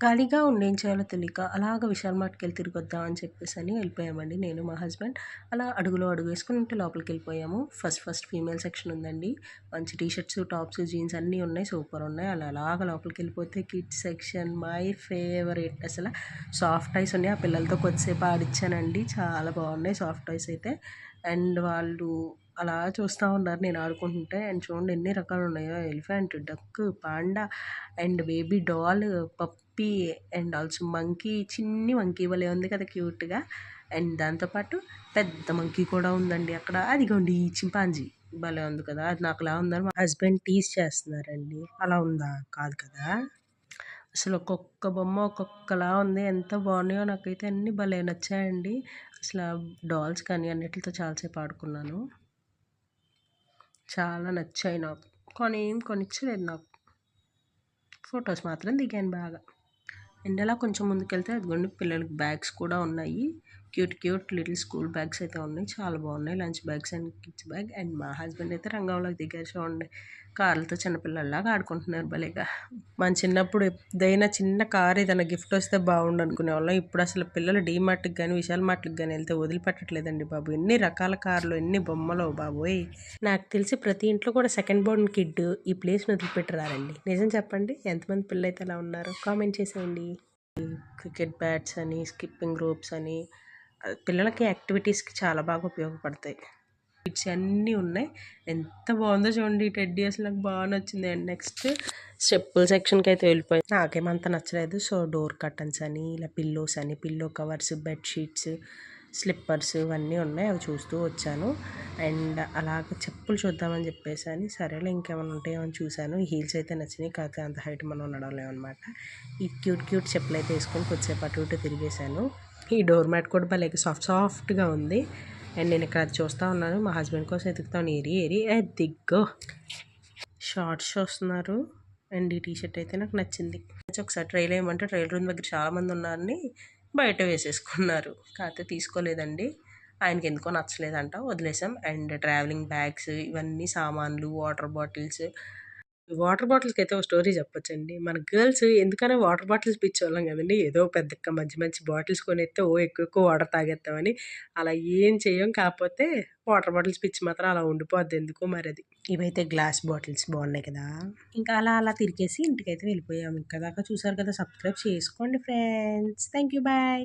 ఖాళీగా ఉండి ఏం చేయాలో తెలియక అలాగ విశాల్ మార్ట్కి వెళ్ళి తిరిగొద్దాం అని చెప్పేసి అని వెళ్ళిపోయామండి. నేను మా హస్బెండ్ అలా అడుగులో అడుగు వేసుకుని ఉంటే లోపలికి వెళ్ళిపోయాము. ఫస్ట్ ఫస్ట్ ఫీమేల్ సెక్షన్ ఉందండి. మంచి టీ షర్ట్స్ టాప్స్ జీన్స్ అన్నీ ఉన్నాయి. సూపర్ ఉన్నాయి. అలా అలాగ లోపలికి వెళ్ళిపోతే కిడ్స్ సెక్షన్ మై ఫేవరెట్. అసలు సాఫ్ట్ టాయ్స్ ఉన్నాయి. ఆ పిల్లలతో కొద్దిసేపు ఆడిచ్చానండి. చాలా బాగున్నాయి సాఫ్ట్ టాయ్స్ అయితే. అండ్ వాళ్ళు అలా చూస్తూ ఉన్నారు. నేను ఆడుకుంటుంటే అండ్ చూడండి ఎన్ని రకాలు ఉన్నాయో. Elephant duck panda and baby doll pup puppy and also monkey చిన్ని మంకీ భలే ఉంది కదా క్యూట్గా. అండ్ దాంతోపాటు పెద్ద మంకీ కూడా ఉందండి అక్కడ. అదిగోండి ఈ చింపాంజీ. భలే ఉంది కదా. అది నాకులా ఉందని మా హస్బెండ్ టీస్ చేస్తున్నారండి. అలా ఉందా? కాదు కదా. అసలు ఒక్కొక్క బొమ్మ ఒక్కొక్కలా ఉంది. ఎంత బాగున్నాయో నాకైతే అన్ని భలే నచ్చాయండి. అసలు డాల్స్ కానీ అన్నిటితో చాలాసేపు ఆడుకున్నాను. చాలా నచ్చాయి నాకు. కానీ ఏం కొనిచ్చలేదు నాకు. ఫొటోస్ మాత్రం దిగాను బాగా. ఎండలా కొంచెం ముందుకెళ్తే అదిగోండి పిల్లలకి బ్యాగ్స్ కూడా ఉన్నాయి. Cute cute little school bags అయితే ఉన్నాయి. చాలా బాగున్నాయి. Lunch bags and kids bag and మా హస్బెండ్ అయితే రంగంలోకి దిగారు చూడండి కార్లతో చిన్నపిల్లల్లాగా ఆడుకుంటున్నారు. భలేగా. మన చిన్నప్పుడు ఏదైనా చిన్న కార్ ఏదైనా గిఫ్ట్ వస్తే బాగుండు అనుకునేవాళ్ళం ఇప్పుడు అసలు పిల్లలు డీమార్ట్కి కానీ విశాల్ మార్ట్కి కానీ వెళ్తే వదిలిపెట్టట్లేదండి బాబు. ఎన్ని రకాల కార్లు ఎన్ని బొమ్మలు బాబోయ్. నాకు తెలిసి ప్రతి ఇంట్లో కూడా సెకండ్ బోర్న్ కిడ్ ఈ ప్లేస్ని వదిలిపెట్టరారండి. నిజం చెప్పండి ఎంతమంది పిల్లలు అయితే అలా ఉన్నారు? కామెంట్ చేసేయండి. క్రికెట్ బ్యాట్స్ అని స్కిప్పింగ్ రోప్స్ అని పిల్లలకి యాక్టివిటీస్కి చాలా బాగా ఉపయోగపడతాయి. కిడ్స్ అన్నీ ఉన్నాయి. ఎంత బాగుందో చూడండి టెడ్డీ అసలు నాకు బాగా నచ్చింది. అండ్ నెక్స్ట్ స్టెప్పుల సెక్షన్కి అయితే వెళ్ళిపోయింది నాకేమంత నచ్చలేదు. సో డోర్ కర్టన్స్ అని ఇలా పిల్లోస్ అని పిల్లో కవర్స్ బెడ్షీట్స్ స్లిప్పర్స్ ఇవన్నీ ఉన్నాయి. అవి చూస్తూ వచ్చాను. అండ్ అలాగ చెప్పులు చూద్దామని చెప్పేసి అని సరేలే ఇంకేమైనా ఉంటాయో అని చూశాను. హీల్స్ అయితే నచ్చినాయి. కాకపోతే అంత హైట్ మనం ఉండడం లేవన్నమాట ఈ క్యూట్ క్యూట్ చెప్పులు అయితే వేసుకొని కొద్దిసేపు అటు ఇటు తిరిగేశాను. ఈ డోర్ మ్యాట్ కూడా భలే సాఫ్ట్ సాఫ్ట్గా ఉంది. అండ్ నేను ఇక్కడ చూస్తూ ఉన్నాను. మా హస్బెండ్ కోసం ఎదుగుతాను ఏరి ఏరి. దిగ్గో. షార్ట్స్ చూస్తున్నారు. అండ్ ఈ టీషర్ట్ అయితే నాకు నచ్చింది. ఒకసారి ట్రైల్ వేయమంటే ట్రైల్ రూమ్ దగ్గర చాలామంది ఉన్నారని బయట వేసేసుకున్నారు. కాకపోతే తీసుకోలేదండి. ఆయనకి ఎందుకో నచ్చలేదంట. వదిలేసాం. అండ్ ట్రావెలింగ్ బ్యాగ్స్ ఇవన్నీ సామాన్లు వాటర్ బాటిల్స్ వాటర్ బాటిల్స్కి అయితే ఒక స్టోరీ చెప్పొచ్చండి. మన గర్ల్స్ ఎందుకనే వాటర్ బాటిల్స్ పిచ్చోళ్ళం కదండి. ఏదో పెద్ద మంచి మంచి బాటిల్స్ కొనేస్తే ఓ ఎక్కువ ఎక్కువ వాటర్ తాగేస్తామని అలా ఏం చేయం కాకపోతే వాటర్ బాటిల్స్ పిచ్చి మాత్రం అలా ఉండిపోద్ది ఎందుకో మరి అది ఇవైతే గ్లాస్ బాటిల్స్ బాగున్నాయి కదా. ఇంకా అలా అలా తిరిగేసి ఇంటికైతే వెళ్ళిపోయాము. ఇంకా దాకా చూసారు కదా సబ్స్క్రైబ్ చేసుకోండి ఫ్రెండ్స్. Thank you bye.